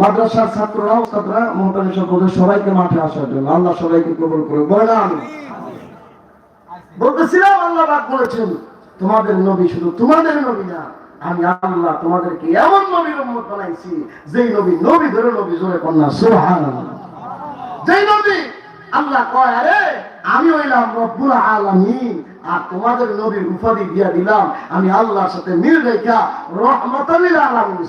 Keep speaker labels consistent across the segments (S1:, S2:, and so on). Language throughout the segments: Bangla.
S1: মাদ্রাসার ছাত্ররা সবাইকে মাঠে আসার জন্য আল্লাহ সবাইকে করে বলতেছিলাম, আল্লাহ তোমাদের নবী শুধু তোমাদের নবী না, আমি আল্লাহ তোমাদেরকে এমন নবীর উম্মত বানাইছি, যেই নবী নবী ধরে নবী জোরে কন্যা সুবহানাল্লাহ। যেই নবী আল্লাহ কয়, আরে আমি হইলাম রব্বুল আলামিন, আর তোমাদের নবীর উপাধি দিয়া দিলাম। আমি আল্লাহর সাথে মিল রেখা রহমতাল আলামিন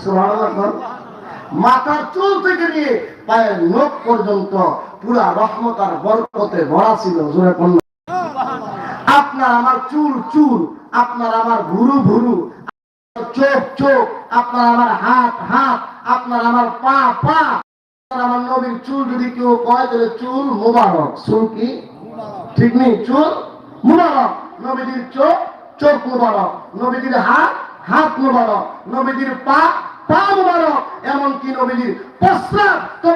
S1: মাথার চুল থেকে নিয়ে পায়ের নখ পর্যন্ত পুরা রহমত আর বরকতে ভরা ছিল আপনার আমার চুল চুল, আপনার আমার ভুরু ভুরু চোখ চোখ, আপনার আমার হাত হাত, আপনার আমার পা পা আমার নবীর চুল যদি কেউ কয় তাহলে চুল মোবারক। চুল কি? ঠিক নেই চুল মুবারক নবীজির চোখ চোখ মুবারক নবীজির হাত হাত মুবারক নবীজির পা পা মুবারক এমনকি নবীজির তো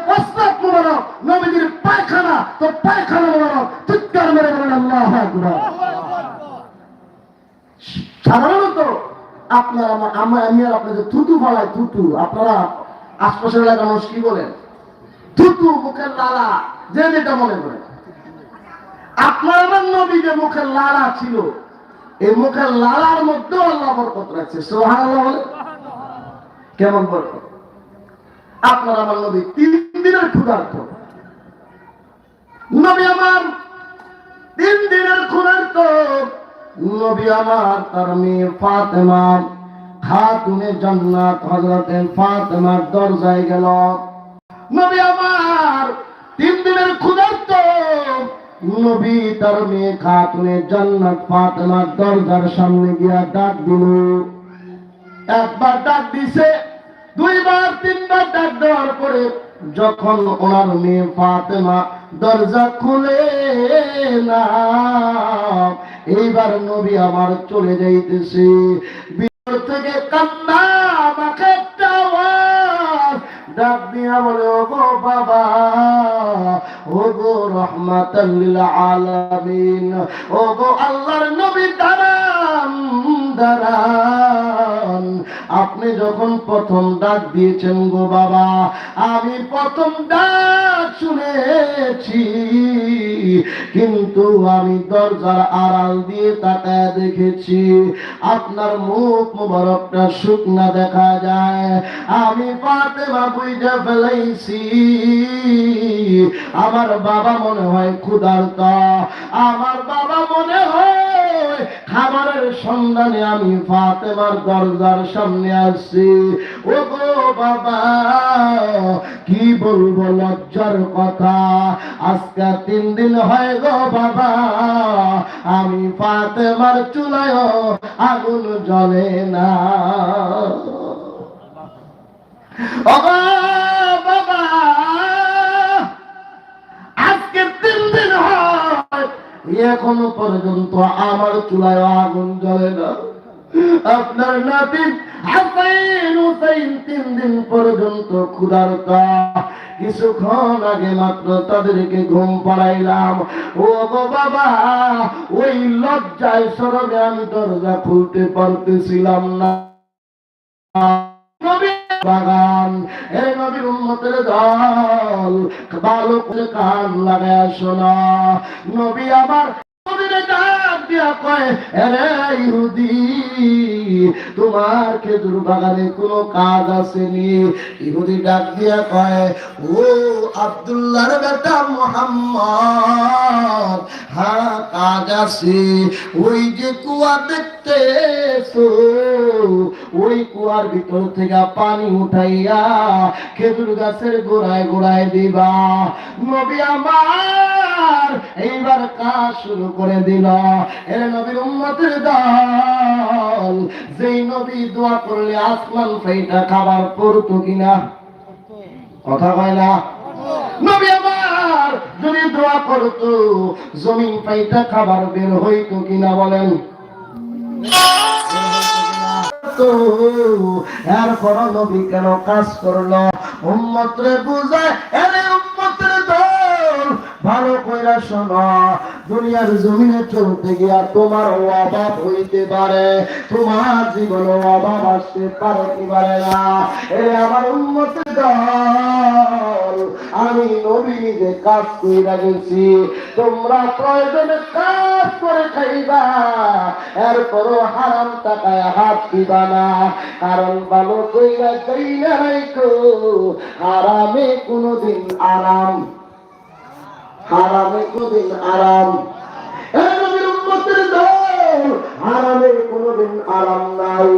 S1: মুবারক নবীজির পায়খানা, তো পায়খানা মুবারক চিৎকার মেরে বলেন, আল্লাহ সাধারণত আপনার আমার আমি আর আপনাদের থুতু বলাই থুতু। আপনারা আশপাশের এলাকার মানুষ কি বলেন? থুতু মুখের লালা, যে যেটা মনে করেন। আপনার নবী যে মুখের লালা ছিল, এই মুখের লালার আল্লাহ বরকত রাখছে। সোহান কেমন বরকত? আপনার আমার নবী তিন দিনের ক্ষুধার্থ নবী আমার তিন দিনের ক্ষুধার্থ নবী আমার তার মেয়ে খাতুনে জান্নাত হযরতে ফাতেমার দরজায় গেল। নবী আমার তিন দিনের ক্ষুধার্ত নবী তার মেয়ে খাতুনে জান্নাত ফাতেমার দরজার সামনে গিয়া ডাক দিল। একবার ডাক দিছে, দুইবার, তিনবার ডাক দেওয়ার পরে যখন ওনার মেয়ে ফাতেমা দরজা খুলে না এইবার নবী আমার চলে যাইতেছে। ভিতর থেকে কান্না, আমাকে ডাক দিয়া বলে ও বাবা ও গো রহমাতাল্লিল আলামিন ও গো আল্লাহর নবী দাঁড়ান দাঁড়ান আপনি যখন প্রথম ডাক দিয়েছেন গো বাবা, আমি প্রথম ডাক শুনেছি। কিন্তু আমি দরজার আড়াল দিয়ে তাকায় দেখেছি, আপনার মুখ মুবারকটা শুকনা দেখা যায়। আমি পাতে বুঝে ফেলাইছি আমার বাবা মনে হয় ক্ষুধার্ত। আমার বাবা মনে খাবারের সন্ধানে আমি ফাতেমার দরজার সামনে আসছি। ও গো বাবা, কি বলব, লজ্জার কথা। আজকে তিন দিন হয় গো বাবা, আমি ফাতেমার চুলায় আগুন জ্বলে না। ও এখনও পর্যন্ত আমার চুলায় আগুন জ্বলে না। আপনার নাতি হাসাইন হুসাইন তিন দিন পর্যন্ত ক্ষুধার্ত কিছুক্ষণ আগে মাত্র তাদেরকে ঘুম পাড়াইলাম। ও গো বাবা, ওই লজ্জায় সরবে আমি দরজা খুলতে পারতেছিলাম না। বাগান। এ নবীর উন্মতের দল ভালো করে কান লাগায় শোনা। নবী আবার তোমার খেজুর বাগানে কোনো কাজ আসেনি? ইহুদি ডাক দিয়া কয়, ও আব্দুল্লাহর বেটা মোহাম্মদ হ্যাঁ কাজ আছে। ওই যে কুয়া দেখতেছো ওই কুয়ার ভিতর থেকে পানি উঠাইয়া খেজুর গাছের গোড়ায় গোড়ায় দিবা। নবী আমার, এইবার কাজ শুরু করে দিল। এর নবীর দল, যেই নবী দোয়া করলে আসমান ফাইটা খাবার করতো কিনা? কথা কয় না? নবী আমার, যদি দোয়া করতো, জমিন পাইটা খাবার বের হইতো কিনা বলেন? এরপর নবী কেন কাজ করল? উম্মতরে বুঝায় ভালো কইরা শোনো, দুনিয়ার জমিনে চলতে গিয়া তোমার অভাব হইতে পারে, তোমার জীবন অভাব আসতে পারে কি পারে না? এ আমার উন্মত আমি নবী কাজ কইরা গেছি, তোমরা প্রয়োজনে কাজ করে খাইবা, এরপরও হারাম টাকায় হাত দিবা না। কারণ ভালো কইরা কইরা রাইকো হারামে কোনোদিন আরাম হারামে কোনদিন আরাম। হারামে কোনদিন আরাম নাই।